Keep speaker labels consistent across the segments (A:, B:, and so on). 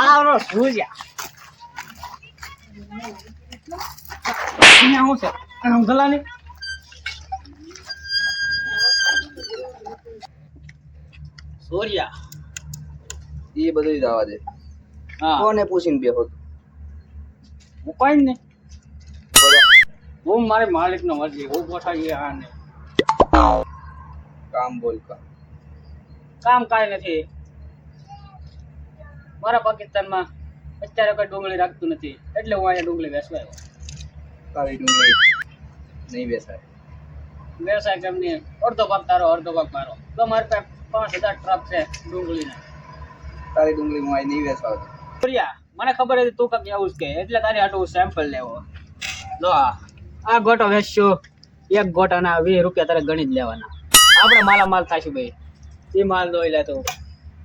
A: આવરો સૂર્યા અહીંયા હું છે? અને હું ગલાની સૂર્યા.
B: એ બધું જવા દે.
A: હા.
B: કોને પૂછીને બેહો
A: હું કોઈ ને હું મારે માલિક નો મરજી હું ગોઠવીએ આ ને
B: કામ બોલ કામ
A: કામ કાંઈ નથી. મારા પાકિસ્તાનમાં અત્યારે કોઈ ડુંગળી રાખતું નથી. એટલે હું અહીંયા ડુંગળી વેચવા આવ્યો.
B: તારી ડુંગળી નહીં બેસાય
A: વ્યવસાય કેમની અડધો ભાગ તારો અડધો ભાગ મારો. તો મારી પાસે પાંચ હજાર ટ્રક છે ડુંગળીના.
B: તારી ડુંગળી હું અહીં નહીં બેસાવ
A: પ્રિયા મને ખબર હતી તું કંઈક એવું જ કે એટલે તારી હાટું સેમ્પલ લેવો. જો આ. આ ગોટો વેચશું. એક ગોટાના વીસ રૂપિયા તારે ગણી જ લેવાના. આપણે માલા માલ થાશું ભાઈ. એ માલ દોઈ લે તું.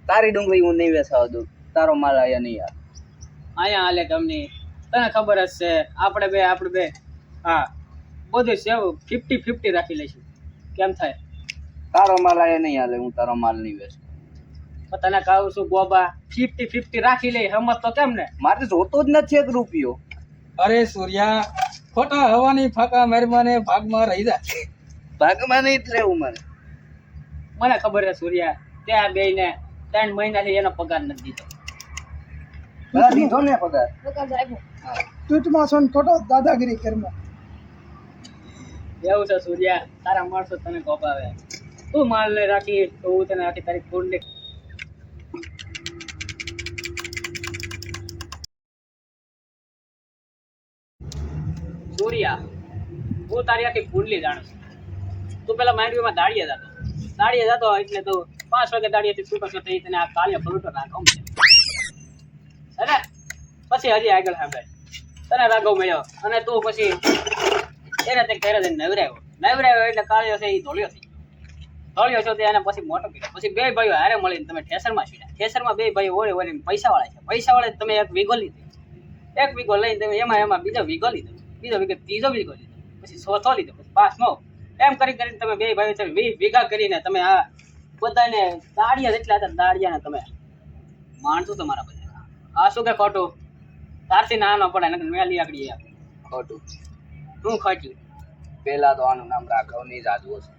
B: તારી ડુંગળી હું નહીં બેસાવ દઉં. તારો માલ અહીંયા નહીં આવે
A: અહીંયા હાલે કંપની તને ખબર જ છે આપણે બે આપણે બે. હા બધું સેવ ફિફ્ટી ફિફ્ટી રાખી લઈશું. કેમ થાય?
B: તારો માલ અહીંયા નહીં હાલે હું તારો માલ નહીં બેસું
A: પણ તને કહું છું ગોબા ફિફ્ટી ફિફ્ટી રાખી લઈ હમત તો કેમ ને?
B: મારે જોતો જ નથી એક રૂપિયો.
C: અરે સૂર્યા ખોટા હવાની ફાકા મેરમાને ભાગમાં રહી જા.
B: ભાગમાં નહીં રહેવું મને
A: મને ખબર છે સૂર્યા ત્યાં બે ને ત્રણ મહિનાથી એનો પગાર નથી દીધો.
B: બધા દીધો ને પગાર?
C: તૂટમાં સોન ખોટો દાદાગીરી કરમાં.
A: એવું છે સૂર્યા તારા માણસો તને ગોપાવે તું માલ ને રાખી તો હું તને આખી તારી કુંડલી સૂર્યા હું તારી આખી કુંડલી જાણું છું. તું પેલા માંડવીમાં દાડીએ જતો દાડીએ જતો એટલે તું પાંચ વાગે દાડીએથી છૂટો છો તો ઈ તને આ કાળિયા પલટો ના ગમશે અને પછી હજી આગળ સાંભળે. તને રાઘવ મળ્યો. અને તું પછી એને તે ઘેરે જઈને નવરાયો. નવરાયો એટલે કાળિયો છે એ ધોળ્યો થઈ ધોળ્યો છો તે એને પછી મોટો કર્યો. પછી બે ભાઈઓ હારે મળીને તમે ઠેસરમાં છીડ્યા ઠેસરમાં બે ભાઈઓ ઓળે ઓળીને પૈસા વાળા છે. પૈસા વાળા તમે એક વીઘો લીધી. એક વીઘો લઈને તમે એમાં એમાં બીજો વીઘો લીધો. બીજો વીઘો, ત્રીજો વીઘો લીધો. પછી ચોથો લીધો. પછી પાંચમો. એમ કરી કરીને તમે બે ભાઈઓ તમે વીસ વીઘા કરીને તમે આ બધાને દાડિયા જેટલા હતા દાડિયાને તમે માણસો તમારા બધા. આ શું કે ખોટું? તારથી ના ન પડે એને મેલી આગળી આપ.
B: ખોટું.
A: શું ખોટ્યું?
B: પેલા તો આનું નામ રાઘવની જાદુ છે.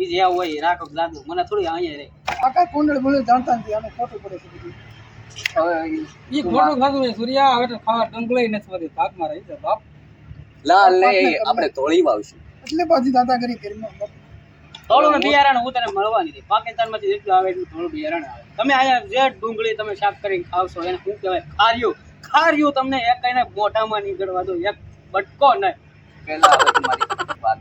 A: ઈ જે હોય રાઘવ જાદુ. મને થોડી અહીંયા રે
C: આખા કુંડળ બોલે જાણતા નથી આને ખોટું પડે છે બધું. ઈ ખોટું ખાધું છે સૂર્યા હવે તો ખાવા ડંગળી નથી બધી ભાગમાં રહી જાય બાપ.
B: લાલ ને આપણે ધોળી વાવશું.
C: એટલે પાછી દાદાગીરી કરમાં
A: થોડું બિયારણ હું તને મળવાની હતી પાકિસ્તાનમાંથી જેટલું આવે એટલું થોડું બિયારણ આવે. તમે અહીંયા જે ડુંગળી તમે સાફ કરીને ખાવશો એને શું કહેવાય? ખાર્યું ખાર્યું તમને એક કઈને મોઢામાં નીકળવા દો એક બટકો નહીં.
B: પેલા મારી વાત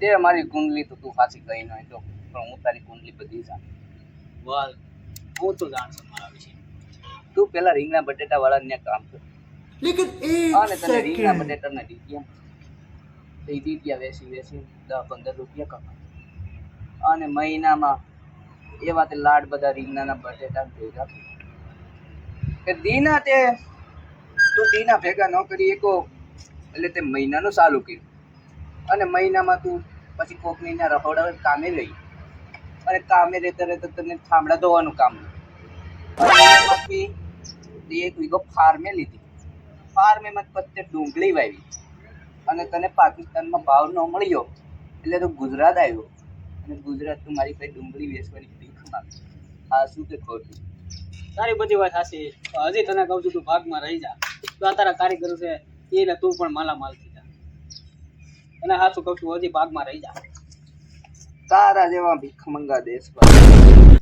B: તે મારી કુંડલી તો તું પાછી કહી નહીં તો પણ હું તારી કુંડલી બધી જાણ.
A: વાલ હું તો જાણશો મારા વિશે.
B: તું પેલા રીંગણા બટેટા વાળા ને કામ કર. અને તને રીંગણા બટેટા ને ડીટિયા તો એ વેસી વેસી દસ પંદર રૂપિયા કમા અને મહિનામાં એવા તે લાડ બધા રીંગણાના બટેટા ભેગા થઈ. કે દીના તે, તું દીના ભેગા ન કરી એકો એટલે તે મહિનાનું ચાલુ કર્યું. અને મહિનામાં તું પછી કોકની ના રહોડા કામે લઈ. અને કામે રહેતા રહેતા તને થાંભળા ધોવાનું કામ. અને એક વીઘો ફાર્મે લીધી. ફાર્મેમાં પછી ડુંગળી વાવી. અને તને પાકિસ્તાનમાં ભાવ ન મળ્યો, એટલે તું ગુજરાત આવ્યો. અને ગુજરાત તું મારી પાસે ડુંગળી વેચવાની ભીખ માંગે. આ શું કે ખોટું?
A: તારી બધી વાત સાચી હજી તને કહું છું તું ભાગમાં રહી જા. તો આ તારા કારીગરો છે, એને તું પણ માલામાલ થઈ જા. અને સાચું કહું છું, હજી ભાગમાં રહી જા.
B: તારા જેવા ભીખ મંગા દેશમાં